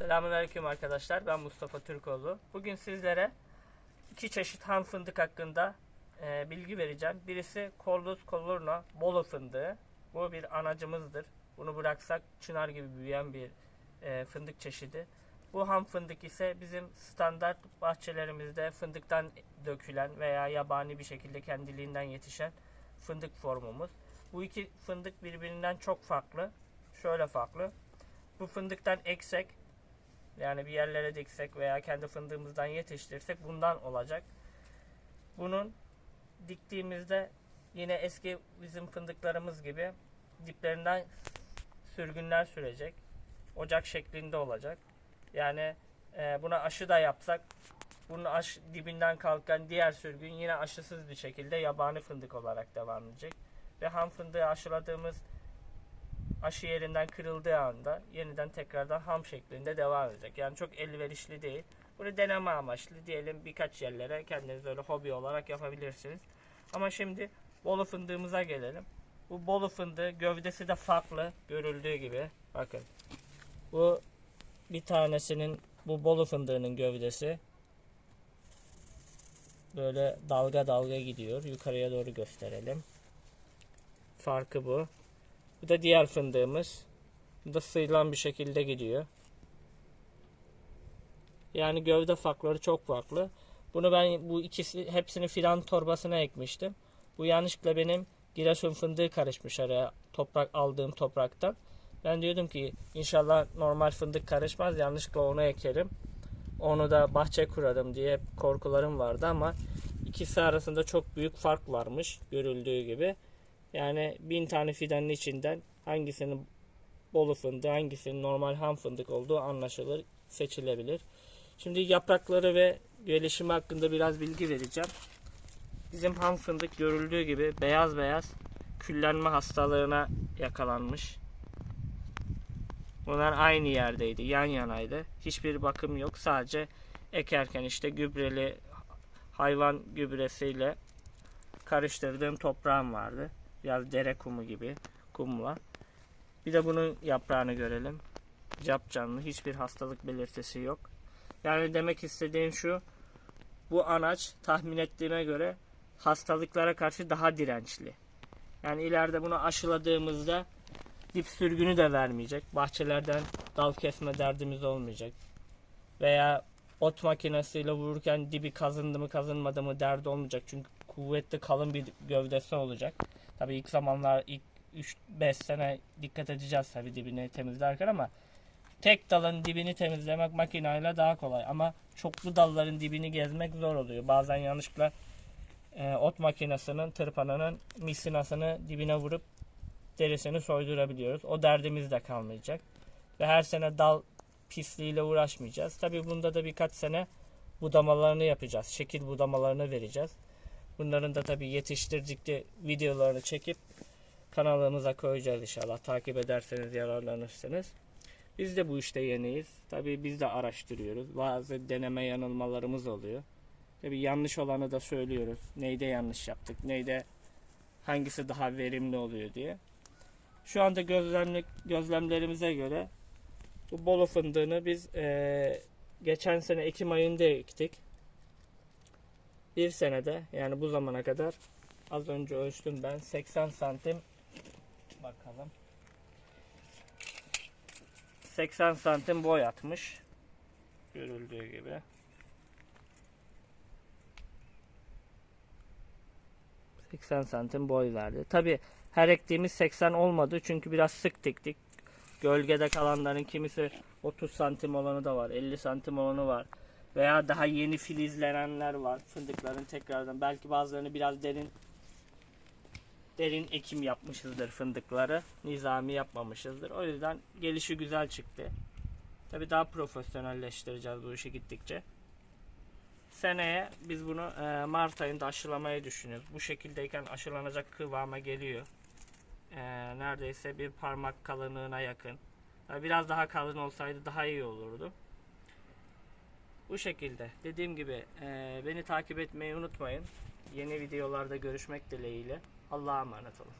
Selamünaleyküm arkadaşlar. Ben Mustafa Türkoğlu. Bugün sizlere iki çeşit ham fındık hakkında e, bilgi vereceğim. Birisi Corlus Colurna Bolu fındığı. Bu bir anacımızdır. Bunu bıraksak çınar gibi büyüyen bir e, fındık çeşidi. Bu ham fındık ise bizim standart bahçelerimizde fındıktan dökülen veya yabani bir şekilde kendiliğinden yetişen fındık formumuz. Bu iki fındık birbirinden çok farklı. Şöyle farklı. Bu fındıktan eksek yani bir yerlere diksek veya kendi fındığımızdan yetiştirsek bundan olacak. Bunun diktiğimizde yine eski bizim fındıklarımız gibi diplerinden sürgünler sürecek. Ocak şeklinde olacak. Yani e, buna aşı da yapsak bunun aş, dibinden kalkan diğer sürgün yine aşısız bir şekilde yabani fındık olarak devam edecek. Ve ham fındığı aşıladığımız aşı yerinden kırıldığı anda yeniden tekrardan ham şeklinde devam edecek. Yani çok elverişli değil. Bunu deneme amaçlı diyelim birkaç yerlere kendiniz öyle hobi olarak yapabilirsiniz. Ama şimdi bolu fındığımıza gelelim. Bu bolu fındığı gövdesi de farklı görüldüğü gibi. Bakın. Bu bir tanesinin bu bolu fındığının gövdesi böyle dalga dalga gidiyor. Yukarıya doğru gösterelim. Farkı bu. Bu da diğer fındığımız. Bu da sıyrılan bir şekilde gidiyor. Yani gövde farkları çok farklı. Bunu ben bu ikisi hepsini fidan torbasına ekmiştim. Bu yanlışlıkla benim Giresun fındığı karışmış araya toprak aldığım topraktan. Ben diyordum ki inşallah normal fındık karışmaz yanlışlıkla onu ekerim. Onu da bahçe kurarım diye korkularım vardı ama ikisi arasında çok büyük fark varmış görüldüğü gibi. Yani bin tane fidanın içinden hangisinin bolu fındığı, hangisinin normal ham fındık olduğu anlaşılır, seçilebilir. Şimdi yaprakları ve gelişimi hakkında biraz bilgi vereceğim. Bizim ham fındık görüldüğü gibi beyaz beyaz küllenme hastalığına yakalanmış. Bunlar aynı yerdeydi, yan yanaydı. Hiçbir bakım yok. Sadece ekerken işte gübreli hayvan gübresiyle karıştırdığım toprağım vardı. Biraz dere kumu gibi kumla. Bir de bunun yaprağını görelim. Cap canlı. Hiçbir hastalık belirtisi yok. Yani demek istediğim şu. Bu anaç tahmin ettiğime göre hastalıklara karşı daha dirençli. Yani ileride bunu aşıladığımızda dip sürgünü de vermeyecek. Bahçelerden dal kesme derdimiz olmayacak. Veya ot makinesiyle vururken dibi kazındı mı kazınmadı mı derdi olmayacak. Çünkü kuvvetli kalın bir gövdesi olacak. Tabii ilk zamanlar ilk 3-5 sene dikkat edeceğiz tabii dibini temizlerken ama tek dalın dibini temizlemek makineyle daha kolay ama çoklu dalların dibini gezmek zor oluyor. Bazen yanlışlıkla e, ot makinesinin tırpanının misinasını dibine vurup derisini soydurabiliyoruz. O derdimiz de kalmayacak. Ve her sene dal pisliğiyle uğraşmayacağız. Tabii bunda da birkaç sene budamalarını yapacağız. Şekil budamalarını vereceğiz. Bunların da tabii yetiştirdikçe videolarını çekip kanalımıza koyacağız inşallah. Takip ederseniz yararlanırsınız. Biz de bu işte yeniyiz. Tabii biz de araştırıyoruz. Bazı deneme yanılmalarımız oluyor. Tabii yanlış olanı da söylüyoruz. Neyde yanlış yaptık, neyde hangisi daha verimli oluyor diye. Şu anda gözlemlik gözlemlerimize göre bu bolu fındığını biz eee, geçen sene Ekim ayında ektik. Bir senede yani bu zamana kadar az önce ölçtüm ben 80 santim bakalım 80 santim boy atmış görüldüğü gibi ...80 santim boy verdi. Tabi her ektiğimiz 80 olmadı çünkü biraz sık diktik. Gölgede kalanların kimisi 30 santim olanı da var, 50 santim olanı var. Veya daha yeni filizlenenler var fındıkların tekrardan. Belki bazılarını biraz derin derin ekim yapmışızdır fındıkları. Nizami yapmamışızdır. O yüzden gelişi güzel çıktı. Tabi daha profesyonelleştireceğiz bu işi gittikçe. Seneye biz bunu e, Mart ayında aşılamayı düşünüyoruz. Bu şekildeyken aşılanacak kıvama geliyor. E, neredeyse bir parmak kalınlığına yakın. Biraz daha kalın olsaydı daha iyi olurdu. Bu şekilde. Dediğim gibi e, beni takip etmeyi unutmayın. Yeni videolarda görüşmek dileğiyle. Allah'a emanet olun.